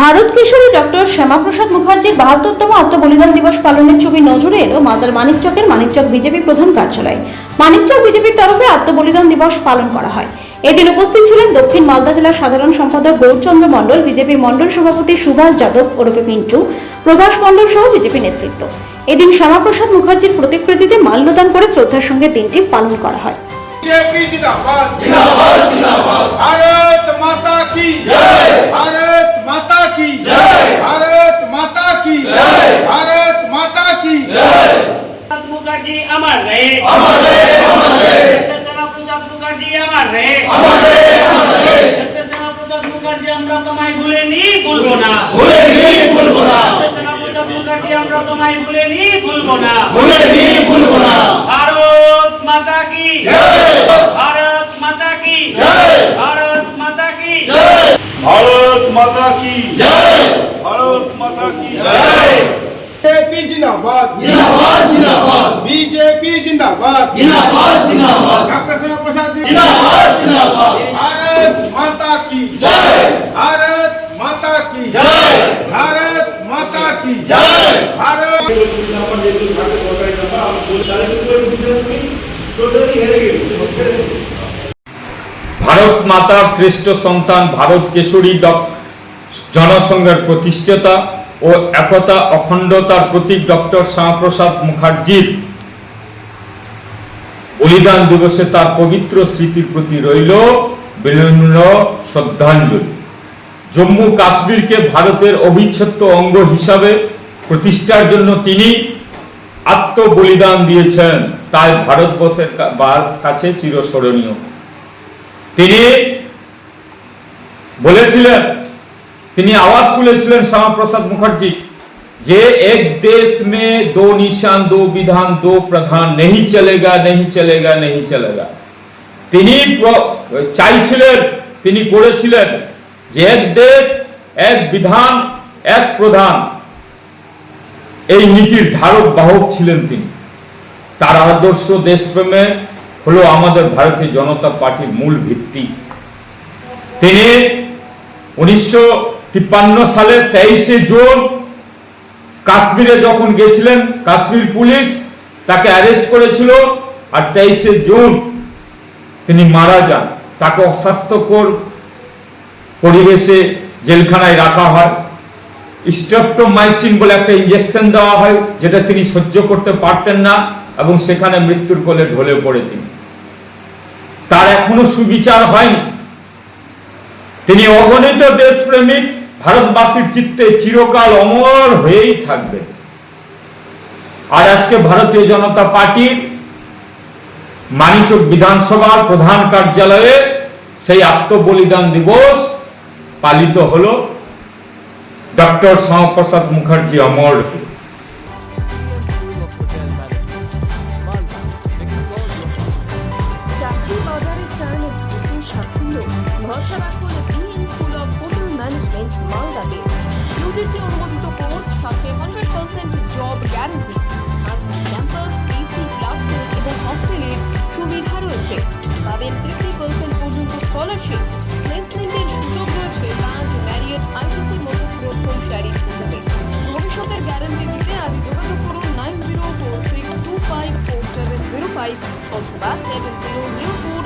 ভারত কিশোরী doctor Shyamaprasad মুখার্জির বাহাত্তরতম আত্মবলিদান দিবস পালনের ছবি নজরে এলো মাদার মানিকচকের মানিকচক বিজেপি প্রধান কার্যালয়। মানিকচক বিজেপির তরফে আত্মবলিদান দিবস পালন করা হয়। এদিন উপস্থিত ছিলেন দক্ষিণ মালদা জেলার সাধারণ সম্পাদক গৌরচন্দ্র মণ্ডল বিজেপি মণ্ডল সভাপতি সুভাষ যাদব ওরফে পিন্টু প্রভাস মণ্ডল সহ বিজেপি নেতৃত্ব। এদিন শ্যামাপ্রসাদ মুখার্জির প্রতিকৃতিতে মাল্যদান করে শ্রদ্ধার সঙ্গে দিনটি পালন করা হয়। প্রসাদ মুখার্জি আমার রে আমার রে আমার রে শ্যামা প্রসাদ মুখার্জি আমার রে আমার রে আমার রে শ্যামা প্রসাদ মুখার্জি আমরা তোমায় ভুলেনি ভুলবো না ভুলেনি ভুলবো না শ্যামা প্রসাদ মুখার্জি আমরা তোমায় ভুলেনি ভুলবো না ভুলেনি ভুলবো না ভারত মাতা কি জয় ভারত মাতা কি জয় ভারত মাতা কি জয় भारत माता की জয় भारत माता की জয় बीजेपी जिंदाबाद জিন্দাবাদ బీజేపీ జిందాబాద్ జిందాబాద్ జిందాబాద్ డాక్టర్ శ్యామ ప్రసాద్ జిందాబాద్ జిందాబాద్ భారత్ మాతా కీ జై భారత్ మాతా కీ జై భారత్ మాతా కీ జై భారత్ ভারত মাতার শ্রেষ্ঠ সন্তান ভারত কেশরী ডক জনসংঘের প্রতিষ্ঠাতা ও একতা অখণ্ডতার প্রতীক ডক্টর শ্যামাপ্রসাদ মুখার্জির বলিদান দিবসে তার পবিত্র স্মৃতির প্রতি রইল বিনম্র শ্রদ্ধাঞ্জলি। জম্মু কাশ্মীরকে ভারতের অবিচ্ছেদ্য অঙ্গ হিসাবে প্রতিষ্ঠার জন্য তিনি আত্মবলিদান দিয়েছেন। তাই ভারতবর্ষের কাছে চিরস্মরণীয়। তিনি বলেছিলেন, তিনি আওয়াজ তুলেছিলেন শ্যামাপ্রসাদ মুখার্জি যে এক দেশ মে দো নিশান দো বিধান দো প্রধান নেই চলেগা নেই চলেগা নেই চলেগা তিনি চাইছিলেন তিনি করেছিলেন যে এক দেশ এক বিধান এক প্রধান এই নীতির ধারক বাহক ছিলেন তিনি। তার আদর্শ দেশপ্রেমে হলো আমাদের ভারতীয় জনতা পার্টির মূল ভিত্তি। তিনি উনিশশো তিপ্পান্ন সালে তেইশে জুন কাশ্মীরে যখন গেছিলেন, কাশ্মীর পুলিশ তাকে অ্যারেস্ট করেছিল আর তেইশে জুন তিনি মারা যান। তাকে অস্বাস্থ্যকর পরিবেশে জেলখানায় রাখা হয়। স্ট্রেপ্টোমাইসিন বলে একটা ইঞ্জেকশন দেওয়া হয়, যেটা তিনি সহ্য করতে পারতেন না এবং সেখানে মৃত্যুর কোলে ঢলে পড়ে তিনি। তার এখনও সুবিচার হয়নি। তিনি অগণিত দেশপ্রেমিক ভারতবাসীর চিত্তে চিরকাল অমর হয়েই থাকবে। আর আজকে ভারতীয় জনতা পার্টির মানিচক বিধানসভার প্রধান কার্যালয়ে সেই আত্মবলিদান দিবস পালিত হলো। ডক্টর শ্যামাপ্রসাদ মুখার্জি অমর ইউজিসি অনুমোদিত কোর্স সাথে hundred percent job guarantee campus AC classroom এবং হস্টেলের সুবিধা রয়েছে। পাবেন ফিফটি পার্সেন্ট পর্যন্ত স্কলারশিপ প্লেসমেন্টের সুযোগ রয়েছে তাজ ম্যারিয়ট আইটিসির মতো প্রথম সারির হোটেলে ভবিষ্যতের গ্যারান্টি দিতে আজই যোগাযোগ করুন nine zero four six two five four seven zero five অথবা সেভেন জিরো জিরো